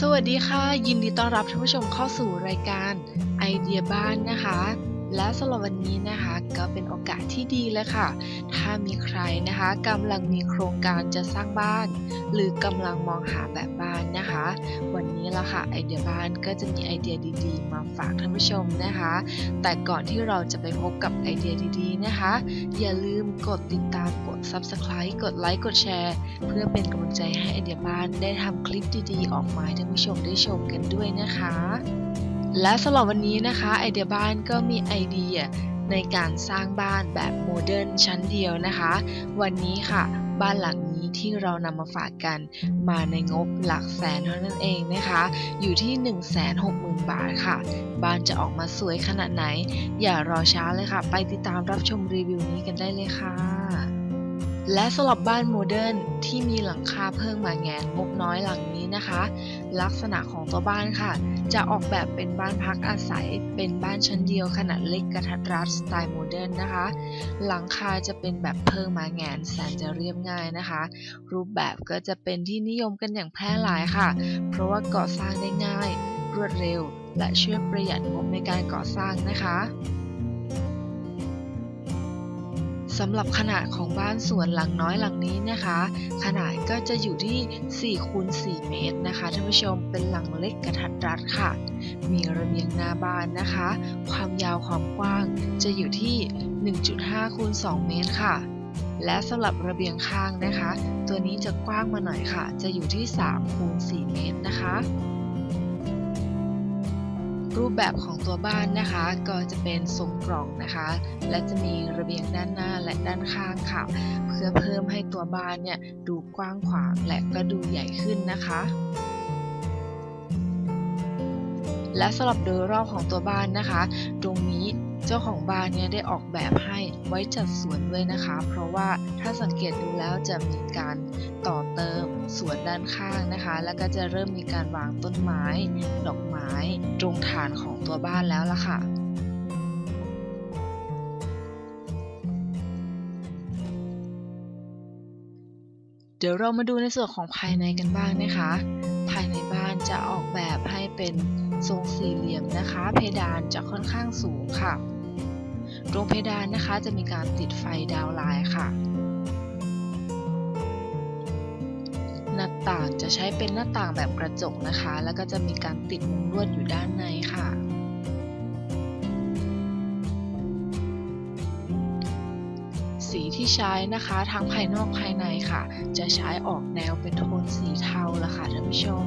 สวัสดีค่ะ ยินดีต้อนรับท่านผู้ชมเข้าสู่รายการไอเดียบ้านนะคะ และสำหรับวันนี้นะคะก็เป็นโอกาสที่ดีเลยค่ะ ถ้ามีใครนะคะกำลังมีโครงการจะสร้างบ้าน หรือกำลังมองหาแบบบ้านนะคะ วันนี้ละค่ะไอเดียบ้านก็จะมีไอเดียดีๆ มาฝากท่านผู้ชมนะคะ แต่ก่อนที่เราจะไปพบกับไอเดียดีๆนะคะ อย่าลืมกดติดตามกด subscribe กดไลค์กดแชร์ เพื่อเป็นกำลังใจให้ไอเดียบ้านได้ทำคลิปดีๆ ออกมาให้ท่านผู้ชมได้ชมกันด้วยนะคะ และสำหรับวันนี้นะคะไอเดียบ้านก็มีไอเดียในการสร้างบ้านแบบโมเดิร์นชั้นเดียวนะคะ วันนี้ค่ะบ้านหลังนี้ที่เรานำมาฝากกันมาในงบหลักแสนเท่านั้นเองนะคะ อยู่ที่ 160,000 บาทค่ะ บ้านจะออกมาสวยขนาดไหน อย่ารอช้าเลยค่ะ ไปติดตามรับชมรีวิวนี้กันได้เลยค่ะ และสำหรับบ้านโมเดิร์นที่มีหลังคาเพิ่งมาแงนงบน้อยหลังนี้นะคะ ลักษณะของตัวบ้านค่ะ จะออกแบบเป็นบ้านพักอาศัย เป็นบ้านชั้นเดียวขนาดเล็กกระทัดรัดสไตล์โมเดิร์นนะคะ หลังคาจะเป็นแบบเพิ่งมาแงนแสนจะเรียบง่ายนะคะ รูปแบบก็จะเป็นที่นิยมกันอย่างแพร่หลายค่ะ เพราะว่าก่อสร้างได้ง่าย รวดเร็ว และช่วยประหยัดงบในการก่อสร้างนะคะ สำหรับขนาดของบ้านสวนหลังน้อยหลังนี้นะคะ ขนาดก็จะอยู่ที่4คูณ4เมตรนะคะท่านผู้ชมเป็นหลังเล็กกระทัดรัดค่ะ มีระเบียงหน้าบ้านนะคะ ความยาวความกว้างจะอยู่ที่ 1.5คูณ2เมตรค่ะ และสำหรับระเบียงข้างนะคะ ตัวนี้จะกว้างมาหน่อยค่ะ จะอยู่ที่3คูณ4เมตรนะคะ รูปแบบของตัวบ้านนะคะ ก็จะเป็นทรงกล่องนะคะ และจะมีระเบียงด้านหน้าและด้านข้างค่ะ เพื่อเพิ่มให้ตัวบ้านเนี่ยดูกว้างขวางและก็ดูใหญ่ขึ้นนะคะและสำหรับโดยรอบของตัวบ้านนะคะ ตรงนี้เจ้าของบ้านเนี่ยได้ออกแบบให้ไว้จัดสวนด้วยนะคะ เพราะว่าถ้าสังเกตดูแล้วจะมีการต่อเติม สวนด้านข้างนะคะ แล้วก็จะเริ่มมีการวางต้นไม้ ดอกไม้ตรงฐานของตัวบ้านแล้วล่ะค่ะเดี๋ยวเรามาดูในส่วนของภายในกันบ้างนะคะ ภายในบ้านจะออกแบบให้เป็นทรงสี่เหลี่ยมนะคะ เพดานจะค่อนข้างสูงค่ะ ตรงเพดานนะคะจะมีการติดไฟดาวไลน์ค่ะ หน้าต่างจะใช้เป็นหน้าต่างแบบกระจกนะคะ แล้วก็จะมีการติดมุ้งลวดอยู่ด้านในค่ะ สีที่ใช้นะคะทั้งภายนอกภายในค่ะ จะใช้ออกแนวเป็นโทนสีเทาละค่ะท่านผู้ชม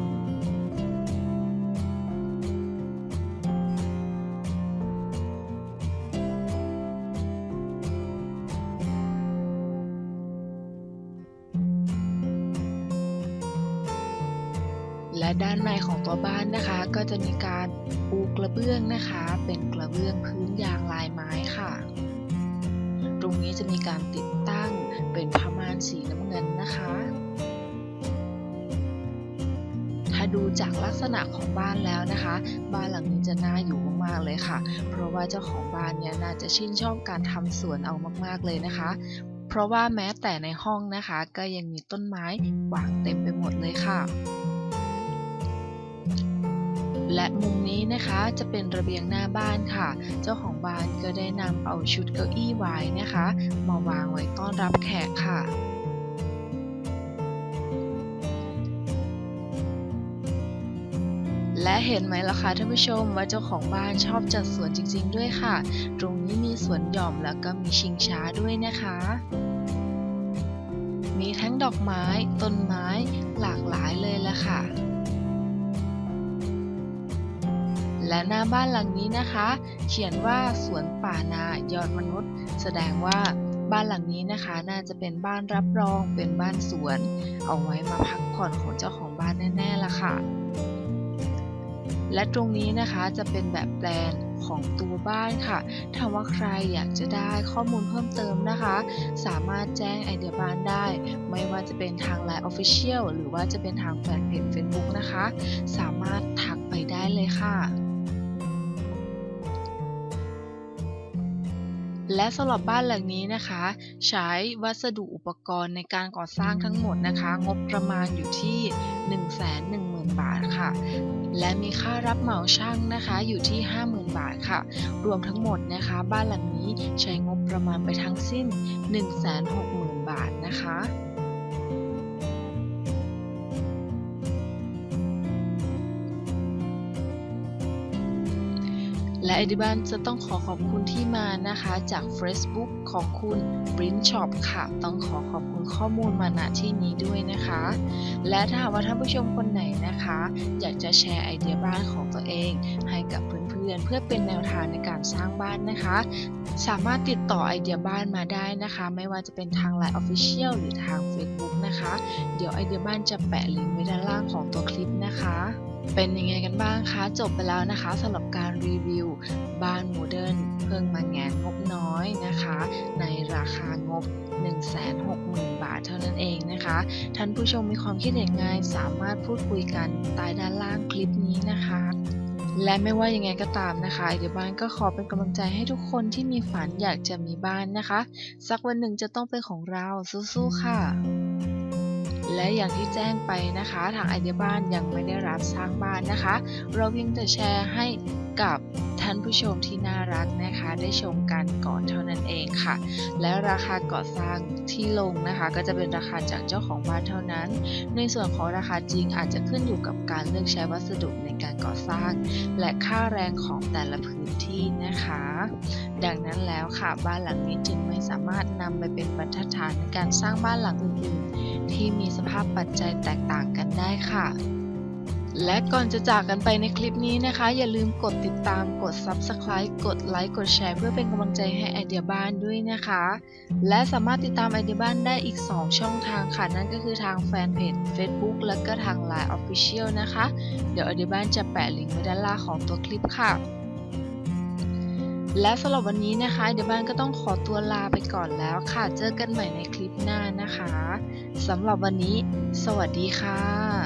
และด้านในของตัวบ้านนะคะ ก็จะมีการปูกระเบื้องนะคะ เป็นกระเบื้องพื้นยางลายไม้ค่ะ ตรงนี้จะมีการติดตั้งเป็นผ้าม่านสีน้ำเงินนะคะ ถ้าดูจากลักษณะของบ้านแล้วนะคะ บ้านหลังนี้จะน่าอยู่มากๆเลยค่ะ เพราะว่าเจ้าของบ้านเนี่ยน่าจะชื่นชอบการทำสวนเอามากๆเลยนะคะเพราะว่าแม้แต่ในห้องนะคะ ก็ยังมีต้นไม้วางเต็มไปหมดเลยค่ะ และมุมนี้นะคะจะเป็นระเบียงหน้าบ้านค่ะ เจ้าของบ้านก็ได้นำเอาชุดเก้าอี้ไว้นะคะ มาวางไว้ต้อนรับแขกค่ะและเห็นไหมล่ะคะท่านผู้ชมว่าเจ้าของบ้านชอบจัดสวนจริงๆด้วยค่ะ ตรงนี้มีสวนหย่อมแล้วก็มีชิงช้าด้วยนะคะ มีทั้งดอกไม้ ต้นไม้หลากหลายเลยละค่ะ และหน้าบ้านหลังนี้นะคะ เขียนว่าสวนป่านายอดมนุษย์ แสดงว่าบ้านหลังนี้นะคะ น่าจะเป็นบ้านรับรองเป็นบ้านสวน เอาไว้มาพักผ่อนของเจ้าของบ้านแน่ๆละค่ะ และตรงนี้นะคะจะเป็นแบบแปลนของตัวบ้านค่ะ ถ้าว่าใครอยากจะได้ข้อมูลเพิ่มเติมนะคะ สามารถแจ้งไอเดียบ้านได้ ไม่ว่าจะเป็นทาง Line Official หรือว่าจะเป็นทางแฟนเพจ Facebook นะคะ สามารถทักไปได้เลยค่ะ และสำหรับบ้านหลังนี้นะคะ ใช้วัสดุอุปกรณ์ในการก่อสร้างทั้งหมดนะคะ งบประมาณอยู่ที่ 110,000 บาทค่ะ และมีค่ารับเหมาช่างนะคะอยู่ที่ 50,000 บาทค่ะ รวมทั้งหมดนะคะ บ้านหลังนี้ใช้งบประมาณไปทั้งสิ้น 160,000 บาทนะคะ และไอดิบันจะต้องขอขอบคุณที่มานะคะจาก Facebook ของคุณ b r i n Shop ค่ะ ต้องขอขอบคุณข้อมูลมาณที่นี้ด้วยนะคะ และถ้าหากว่าท่านผู้ชมคนไหนนะคะ อยากจะแชร์ไอเดียบ้านของตัวเอง ให้กับเพื่อนๆเพื่อเป็นแนวทางในการสร้างบ้านนะคะ สามารถติดต่อไอเดียบ้านมาได้นะคะ ไม่ว่าจะเป็นทาง Line Official หรือทาง Facebook นะคะ เดี๋ยวไอเดียบ้านจะแปะลิงก์ไว้ด้านล่างของตัวคลิปนะคะ เป็นยังไงกันบ้างคะ จบไปแล้วนะคะสำหรับการรีวิว บ้านโมเดิร์นเพิ่งมาแงนงบน้อยนะคะ ในราคางบ 160,000 บาทเท่านั้นเองนะคะ ท่านผู้ชมมีความคิดเห็นไงสามารถพูดคุยกันใต้ด้านล่างคลิปนี้นะคะและไม่ว่ายังไงก็ตามนะคะเดี๋ยวบ้านก็ขอเป็นกำลังใจให้ทุกคนที่มีฝันอยากจะมีบ้านนะคะ สักวันหนึ่งจะต้องเป็นของเราสู้ๆค่ะ และอย่างที่แจ้งไปนะคะ ทางไอเดียบ้านยังไม่ได้รับสร้างบ้านนะคะ เราเพียงแต่แชร์ให้กับท่านผู้ชมที่น่ารักนะคะ ได้ชมกันก่อนเท่านั้นเองค่ะ และราคาก่อสร้างที่ลงนะคะ ก็จะเป็นราคาจากเจ้าของบ้านเท่านั้น ในส่วนของราคาจริงอาจจะขึ้นอยู่กับการเลือกใช้วัสดุในการก่อสร้าง และค่าแรงของแต่ละพื้นที่นะคะ ดังนั้นแล้วค่ะบ้านหลังนี้จึงไม่สามารถนำไปเป็นบรรทัดฐานในการสร้างบ้านหลังอื่นๆ ที่มีสภาพปัจจัยแตกต่างกันได้ค่ะ และก่อนจะจากกันไปในคลิปนี้นะคะ อย่าลืมกดติดตามกด Subscribe กดไลค์กดแชร์เพื่อเป็นกำลังใจให้ไอเดียบ้านด้วยนะคะ และสามารถติดตามไอเดียบ้านได้อีก 2 ช่องทางค่ะ นั่นก็คือทางแฟนเพจ Facebook แล้วก็ทาง Line Official นะคะ เดี๋ยวไอเดียบ้านจะแปะลิงก์ไว้ด้านล่างของตัวคลิปค่ะ และสำหรับวันนี้นะคะ เดี๋ยวบ้านก็ต้องขอตัวลาไปก่อนแล้วค่ะ เจอกันใหม่ในคลิปหน้านะคะสำหรับวันนี้ สวัสดีค่ะ